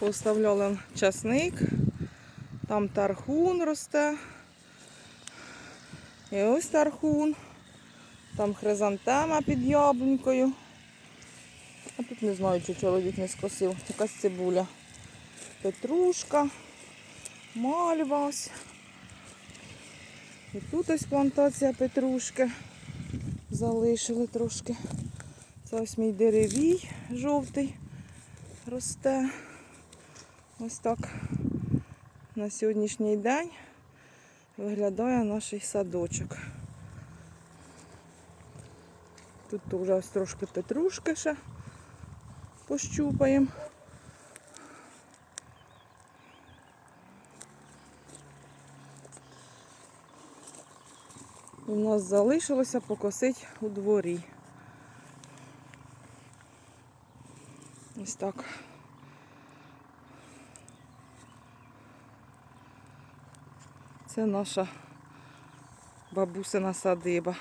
Поставляли часник, там тархун росте. І ось тархун. Там хризантема під яблунькою. А тут не знаю, чи чоловік не скосив. Якась цибуля. Петрушка, мальва ось. І тут ось плантація петрушки. Залишили трошки. Це ось мій деревій жовтий росте. Ось так на сьогоднішній день виглядає наш садочок. Тут вже ось трошки петрушки ще пощупаємо. У нас залишилося покосити у дворі. Ось так. Це наша бабусина садиба.